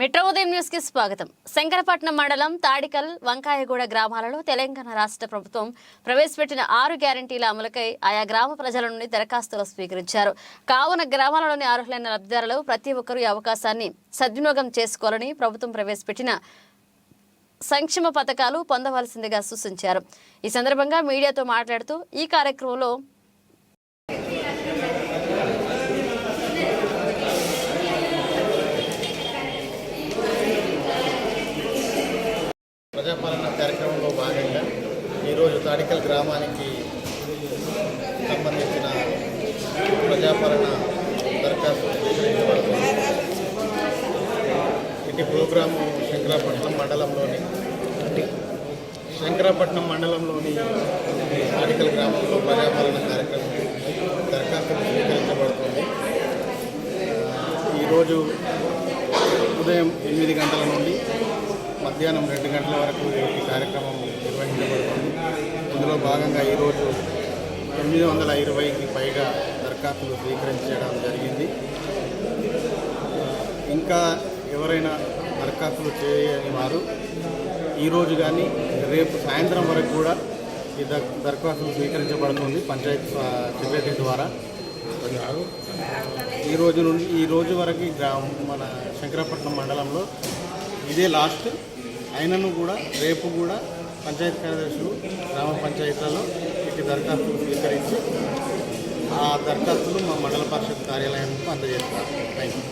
Metro ఉదయం న్యూస్కి స్వాగతం. శంకరపట్నం మండలం తాడికల్ వంకాయగూడ గ్రామాలలో తెలంగాణ రాష్ట్ర ప్రభుత్వం ప్రవేశపెట్టిన ఆరు గ్యారంటీల అమలుకై ఆయా గ్రామ ప్రజల నుండి దరఖాస్తులు స్వీకరించారు. కావున గ్రామాలలోని అర్హులైన లబ్ధిదారులు ప్రతి ఒక్కరూ ఈ అవకాశాన్ని సద్వినియోగం చేసుకోవాలని ప్రభుత్వం ప్రవేశపెట్టిన సంక్షేమ పథకాలు పొందవలసిందిగా సూచించారు. ఈ సందర్భంగా మీడియాతో మాట్లాడుతూ ఈ కార్యక్రమంలో ప్రజాపాలన కార్యక్రమంలో భాగంగా ఈరోజు తాడికల్ గ్రామానికి సంబంధించిన ప్రజాపాలన దరఖాస్తు స్వీకరించబడుతుంది ఇది ప్రోగ్రాము శంకరాపట్నం మండలంలోని శంకరాపట్నం మండలంలోని తాడికల్ గ్రామంలో ప్రజాపాలన కార్యక్రమం దరఖాస్తు స్వీకరించబడుతుంది. ఈరోజు ఉదయం ఎనిమిది గంటల నుండి మధ్యాహ్నం రెండు గంటల వరకు ఈ కార్యక్రమం నిర్వహించబడుతుంది. ఇందులో భాగంగా ఈరోజు తొమ్మిది వందల ఇరవైకి పైగా దరఖాస్తులు స్వీకరించడం జరిగింది. ఇంకా ఎవరైనా దరఖాస్తులు చేయని వారు ఈరోజు కానీ రేపు సాయంత్రం వరకు కూడా ఈ ద దరఖాస్తులు స్వీకరించబడుతుంది పంచాయత్ సెక్రటరీ ద్వారా. ఈ రోజు నుండి ఈ రోజు వరకు గ్రామం మన శంకరపట్నం మండలంలో ఇదే లాస్ట్ ఆయనను కూడా రేపు కూడా పంచాయత్ కార్యదర్శులు గ్రామ పంచాయతీలలో ఇటు దరఖాస్తులు స్వీకరించి ఆ దరఖాస్తులు మా మండల పరిషత్ కార్యాలయానికి అందజేస్తారు. Thank you